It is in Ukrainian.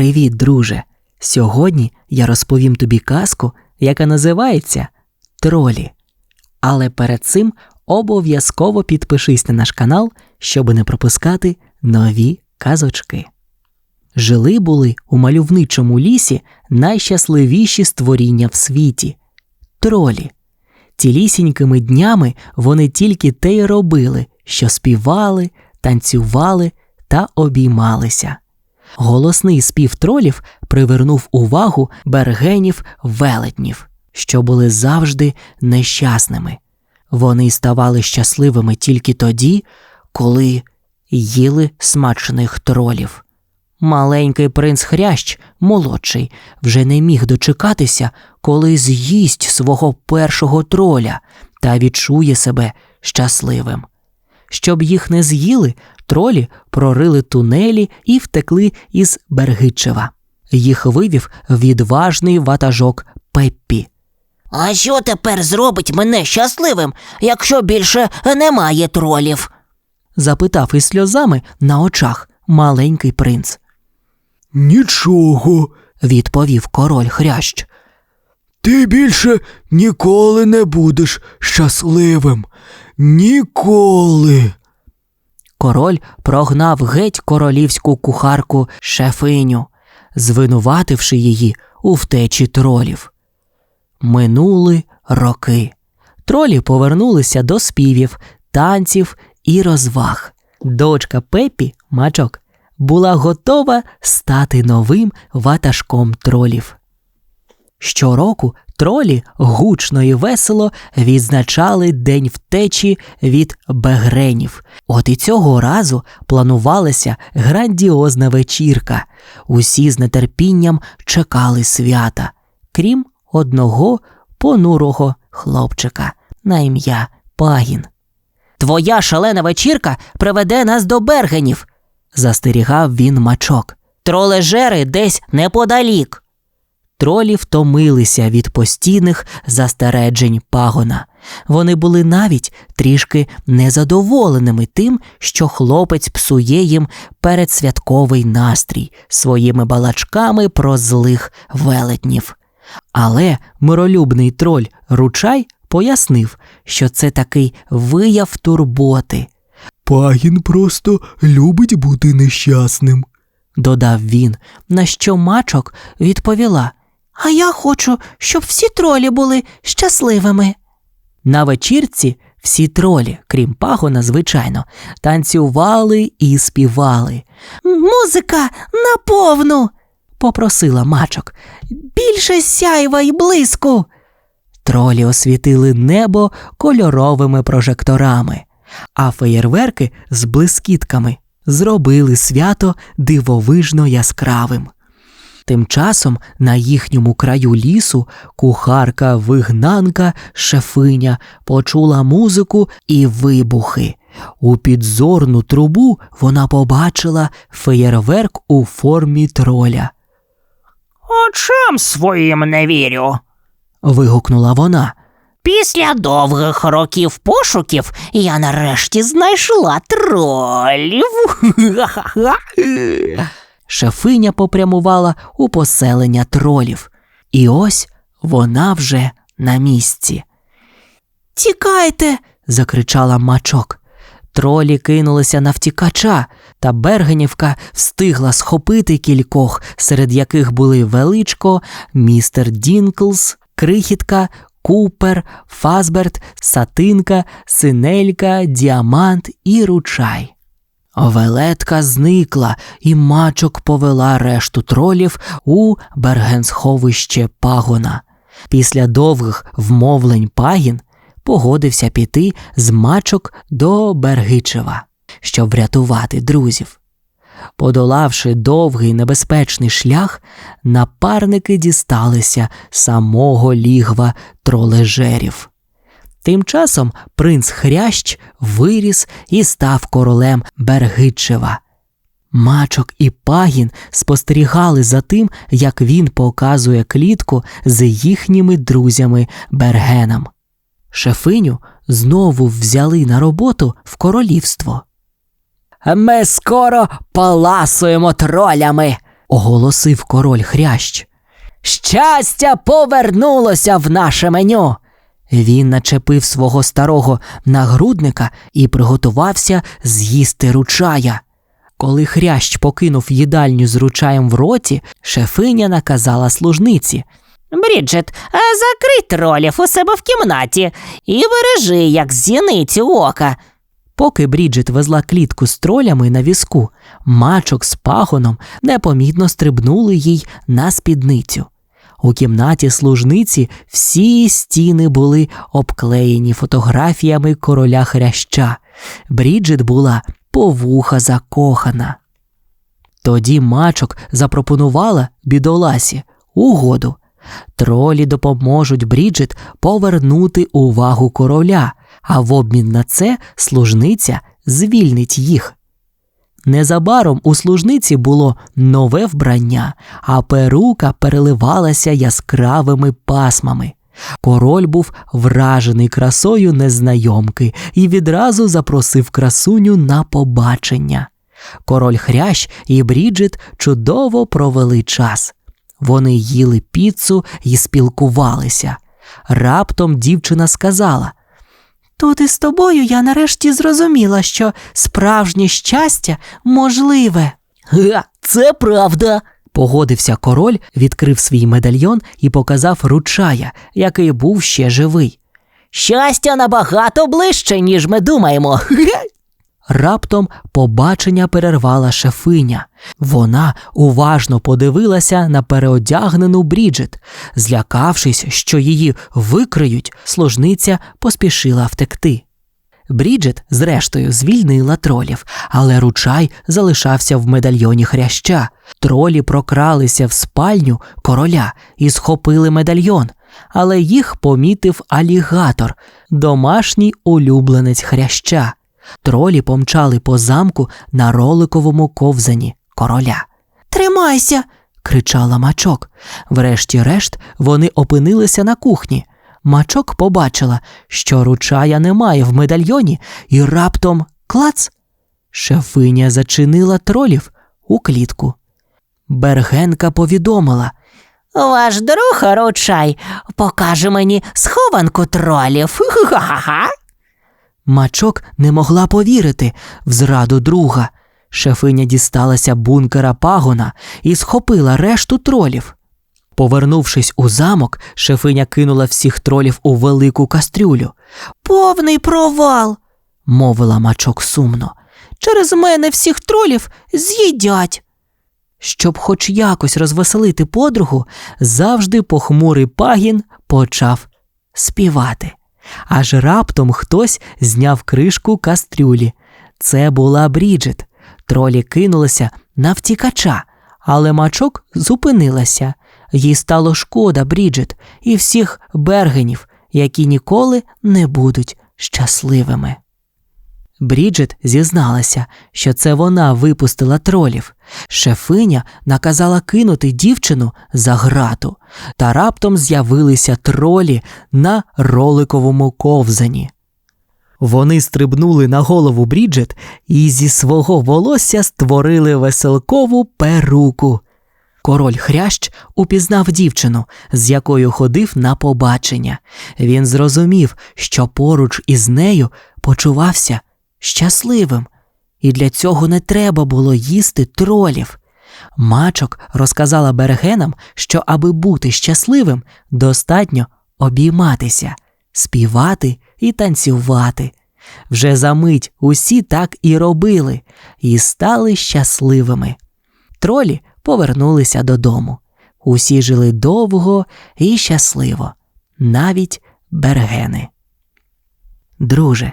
Привіт, друже! Сьогодні я розповім тобі казку, яка називається Тролі. Але перед цим обов'язково підпишись на наш канал, щоб не пропускати нові казочки. Жили були у мальовничому лісі найщасливіші створіння в світі тролі. Цілісінькими днями вони тільки те й робили, що співали, танцювали та обіймалися. Голосний спів тролів привернув увагу бергенів велетнів, що були завжди нещасними. Вони ставали щасливими тільки тоді, коли їли смачних тролів. Маленький принц Хрящ, молодший, вже не міг дочекатися, коли з'їсть свого першого троля та відчує себе щасливим. Щоб їх не з'їли, тролі прорили тунелі і втекли із Бергичева. Їх вивів відважний ватажок Пеппі. А що тепер зробить мене щасливим, якщо більше немає тролів? запитав із сльозами на очах маленький принц. Нічого, Відповів король хрящ. ти більше ніколи не будеш щасливим. Ніколи. Король прогнав геть королівську кухарку шефиню, звинувативши її у втечі тролів. Минули роки. Тролі повернулися до співів, танців і розваг. Дочка Пепі, мачок, була готова стати новим ватажком тролів. Щороку тролі гучно і весело відзначали день втечі від бегренів. От і цього разу планувалася грандіозна вечірка. Усі з нетерпінням чекали свята, крім одного понурого хлопчика на ім'я Пагін. Твоя шалена вечірка приведе нас до бергенів, застерігав він мачок. Тролежери десь неподалік. Тролі втомилися від постійних застережень пагона. Вони були навіть трішки незадоволеними тим, що хлопець псує їм передсвятковий настрій своїми балачками про злих велетнів. Але миролюбний троль Ручай пояснив, що це такий вияв турботи, Пагін просто любить бути нещасним. додав він, на що мачок відповіла. А я хочу, щоб всі тролі були щасливими. На вечірці всі тролі, крім пагона, звичайно, танцювали і співали. Музика наповну, Попросила мачок. більше сяйва й блиску. Тролі освітили небо кольоровими прожекторами, а феєрверки з блискітками зробили свято дивовижно яскравим. Тим часом на їхньому краю лісу кухарка вигнанка шефиня почула музику і вибухи. У підзорну трубу вона побачила феєрверк у формі троля. Очам своїм не вірю. Вигукнула вона. Після довгих років пошуків я нарешті знайшла тролів. Шефиня попрямувала у поселення тролів. І ось вона вже на місці. Тікайте. закричала мачок. Тролі кинулися на втікача, та Бергенівка встигла схопити кількох, серед яких були величко, містер Дінклс, крихітка, Купер, Фазберт, Сатинка, Синелька, Діамант і Ручай. Велетка зникла, і мачок повела решту тролів у бергенсховище пагона. Після довгих вмовлень пагін погодився піти з мачок до Бергичева, щоб врятувати друзів. Подолавши довгий небезпечний шлях, напарники дісталися самого лігва тролежерів. Тим часом принц Хрящ виріс і став королем Бергичева. Мачок і пагін спостерігали за тим, як він показує клітку з їхніми друзями Бергеном. Шефиню знову взяли на роботу в королівство. Ми скоро поласуємо тролями, оголосив король хрящ. Щастя повернулося в наше меню. Він начепив свого старого нагрудника і приготувався з'їсти ручая. Коли хрящ покинув їдальню з ручаєм в роті, шефиня наказала служниці. Бріджит, закрий тролів у себе в кімнаті і бережи, як зіницю ока. Поки Бріджит везла клітку з тролями на візку, мачок з пагоном непомітно стрибнули їй на спідницю. У кімнаті служниці всі стіни були обклеєні фотографіями короля хряща. Бріджит була по вуха закохана. Тоді мачок запропонувала бідоласі угоду. Тролі допоможуть Бріджит повернути увагу короля, а в обмін на це служниця звільнить їх. Незабаром у служниці було нове вбрання, а перука переливалася яскравими пасмами. Король був вражений красою незнайомки і відразу запросив красуню на побачення. Король Хрящ і Бріджит чудово провели час. Вони їли піцу і спілкувалися. Раптом дівчина сказала: Тут із тобою я нарешті зрозуміла, що справжнє щастя можливе. Га, це правда. Погодився король, відкрив свій медальйон і показав ручая, який був ще живий. Щастя набагато ближче, ніж ми думаємо. Раптом побачення перервала шефиня. Вона уважно подивилася на переодягнену Бріджит. Злякавшись, що її викриють, служниця поспішила втекти. Бріджит, зрештою, звільнила тролів, але ручай залишався в медальйоні хряща. Тролі прокралися в спальню короля і схопили медальйон, але їх помітив алігатор, домашній улюбленець хряща. Тролі помчали по замку на роликовому ковзані короля. Тримайся. кричала мачок. Врешті-решт вони опинилися на кухні. Мачок побачила, що ручая немає в медальйоні, і раптом клац. Шефиня зачинила тролів у клітку. Бергенка повідомила. Ваш друг ручай покаже мені схованку тролів. Ха-ха-ха. Мачок не могла повірити в зраду друга. Шефиня дісталася бункера пагона і схопила решту тролів. Повернувшись у замок, шефиня кинула всіх тролів у велику кастрюлю. Повний провал, мовила мачок сумно. Через мене всіх тролів з'їдять. Щоб хоч якось розвеселити подругу, завжди похмурий пагін почав співати. Аж раптом хтось зняв кришку кастрюлі. Це була Бріджит. Тролі кинулися на втікача, але мачок зупинилася. Їй стало шкода Бріджит і всіх бергенів, які ніколи не будуть щасливими. Бріджит зізналася, що це вона випустила тролів. Шефиня наказала кинути дівчину за грату, та раптом з'явилися тролі на роликовому ковзані. Вони стрибнули на голову Бріджит і зі свого волосся створили веселкову перуку. Король хрящ упізнав дівчину, з якою ходив на побачення. Він зрозумів, що поруч із нею почувався щасливим, і для цього не треба було їсти тролів. Мачок розказала берегенам, що аби бути щасливим, достатньо обійматися, співати і танцювати. Вже за мить усі так і робили, і стали щасливими. Тролі повернулися додому. Усі жили довго і щасливо, навіть бергени. Друже,